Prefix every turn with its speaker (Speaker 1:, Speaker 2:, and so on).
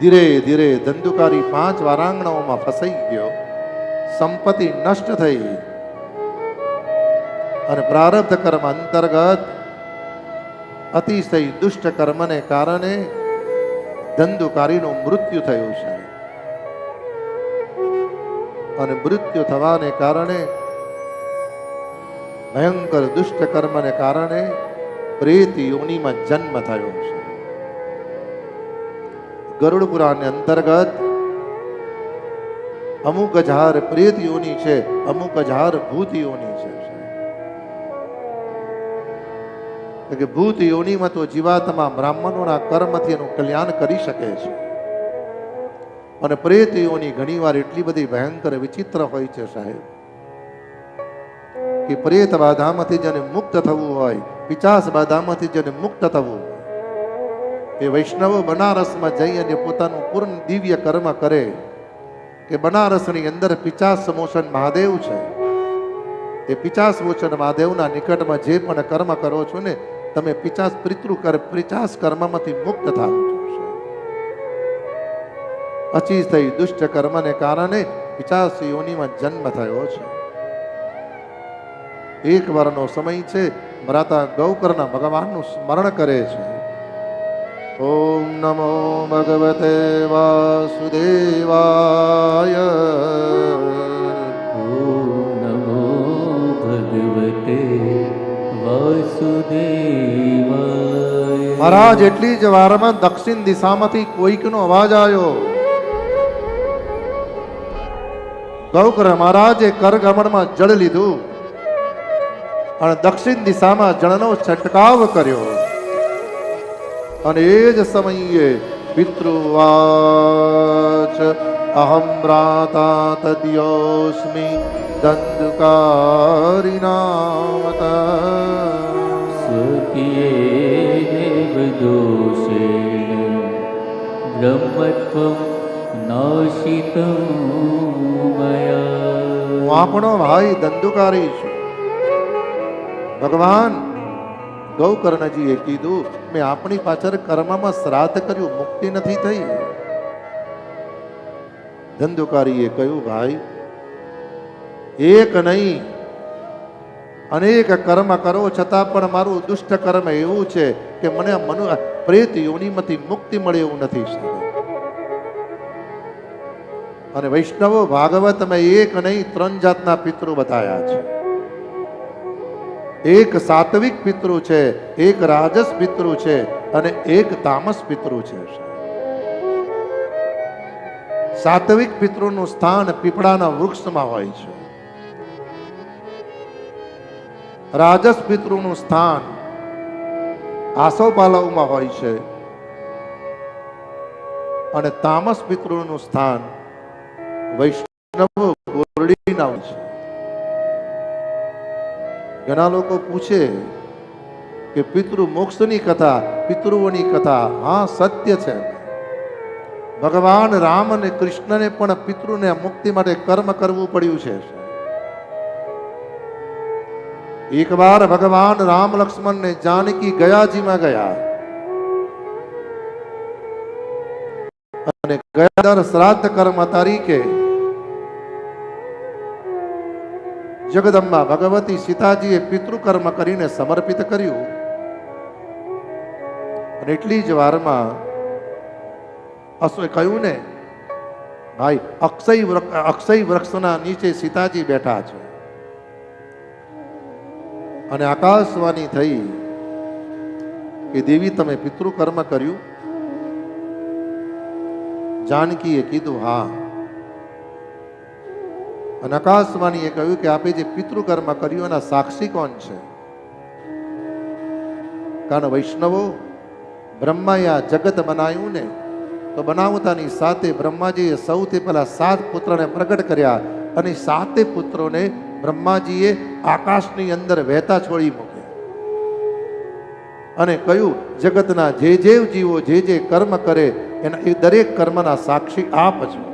Speaker 1: ધીરે ધીરે ધંધુકારી પાંચ વારાંગણાઓમાં ફસાઈ ગયો. સંપત્તિ નષ્ટ થઈ. અને પ્રારબ્ધ કર્મ અંતર્ગત અતિશય દુષ્ટ કર્મને કારણે ધંધુકારીનું મૃત્યુ થયું છે. અને મૃત્યુ થવાને કારણે ભયંકર દુષ્ટ કર્મને કારણે પ્રેત યોનિમાં જન્મ થયો છે. ગરુડ પુરાણ અંતર્ગત અમુક હજાર પ્રેત યોની છે, અમુક હજાર ભૂત યોની છે કે ભૂત યોનીમાં તો જીવાત્મા બ્રાહ્મણોના કર્મથી એનું કલ્યાણ કરી શકે છે. અને પ્રેત યોની ઘણીવાર એટલી બધી ભયંકર વિચિત્ર હોય છે, સાહેબ, કે પ્રેત બાધામાંથી જેને મુક્ત થવું હોય પિચાસ બાધામાંથી જેને મુક્ત થવું હોય એ વૈષ્ણવ બનારસમાં જઈ અને પોતાનું પૂર્ણ દિવ્ય કર્મ કરે કે બનારસની અંદર પિચાસ મોચન મહાદેવ છે. એ પિચાસ મોચન મહાદેવના નિકટમાં જે પણ કર્મ કરો છો ને, તમે પિચાસ પિતૃ કર પિચાસ કર્મમાંથી મુક્ત થાવ છો. અચી થઈ દુષ્ટ કર્મને કારણે પિચાસ યોનીમાં જન્મ થયો છે. એક વારનો સમય છે, મરાતા ગૌકરના ભગવાનનું સ્મરણ કરે છે. ઓમ નમો ભગવતે વાસુદેવાય
Speaker 2: ॐ नमो भगवते वासुदेवाय
Speaker 1: મહારાજ એટલી જ વારમાં દક્ષિણ દિશામાંથી કોઈકનો અવાજ આવ્યો ગૌકર મહારાજે કરગમણમાં જળ લીધું અને દક્ષિણ દિશામાં જળનો છંટકાવ કર્યો અને એ જ સમયે પિતૃવાચ અહમ રાતા તદ્યોસ્મિ દંદકારિણામત
Speaker 2: સ્વકીયે દેવદોષેણ બ્રહ્મત્વમ નાશિતમ મયા
Speaker 1: હું આપણો ભાઈ દંદુકારી છું ભગવાન ગૌકર્ણજીએ કીધું, મેં આપણી પાછળ કર્મમાં શ્રાદ્ધ કર્યું, મુક્તિ નથી થઈ. ધંધુકારીએ કહ્યું, ભાઈ, એક નહીં. અનેક કર્મ કરો છતાં પણ મારું દુષ્ટ કર્મ એવું છે કે મને મનુ, પ્રેત યોનિમાંથી મુક્તિ મળે એવું નથી અને વૈષ્ણવો, ભાગવત મેં એક નહીં, ત્રણ જાતના પિતૃ બતાવ્યા છે. એક સાત્વિક પિતૃ છે, એક રાજસ પિતૃ છે અને એક તામસ પિતૃ છે. સાત્વિક પિતૃનું સ્થાન પીપળાના વૃક્ષમાં હોય છે. રાજસ પિતૃનું સ્થાન આસોપાલવમાં હોય છે. અને તામસ પિતૃનું સ્થાન વૈષ્ણવ ગોરડીના હોય છે. ઘણા લોકો પૂછે કે પિતૃ મોક્ષની કથા, પિતૃઓની કથા, હા, સત્ય છે. ભગવાન રામ અને કૃષ્ણને પણ પિતૃને મુક્તિ માટે કર્મ કરવું પડ્યું છે. એકવાર ભગવાન રામ લક્ષ્મણ ને જાનકી ગયાજીમાં ગયા. અને ગયા દર શ્રાદ્ધ કર્મ તરીકે જગદંબા ભગવતી સીતાજીએ પિતૃકર્મ કરીને સમર્પિત કર્યું. અને એટલી જ વારમાં અસોએ કહ્યું ને, ભાઈ, અક્ષય અક્ષય વૃક્ષના નીચે સીતાજી બેઠા છે. અને આકાશવાણી થઈ કે, દેવી, તમે પિતૃકર્મ કર્યું? જાનકીએ કીધું, હા. અને આકાશવાણીએ કહ્યું કે આપે જે પિતૃકર્મ કર્યું, એના સાક્ષી કોણ છે? કારણ વૈષ્ણવો બ્રહ્માએ આ જગત બનાવ્યું ને, તો બનાવતાની સાથે બ્રહ્માજીએ સૌથી પહેલા સાત પુત્રને પ્રગટ કર્યા અને સાતે પુત્રોને બ્રહ્માજીએ આકાશની અંદર વહેતા છોડી મૂક્યા. અને કહ્યું, જગતના જે જે જીવો જે જે કર્મ કરે, એના એ દરેક કર્મના સાક્ષી આપ છો.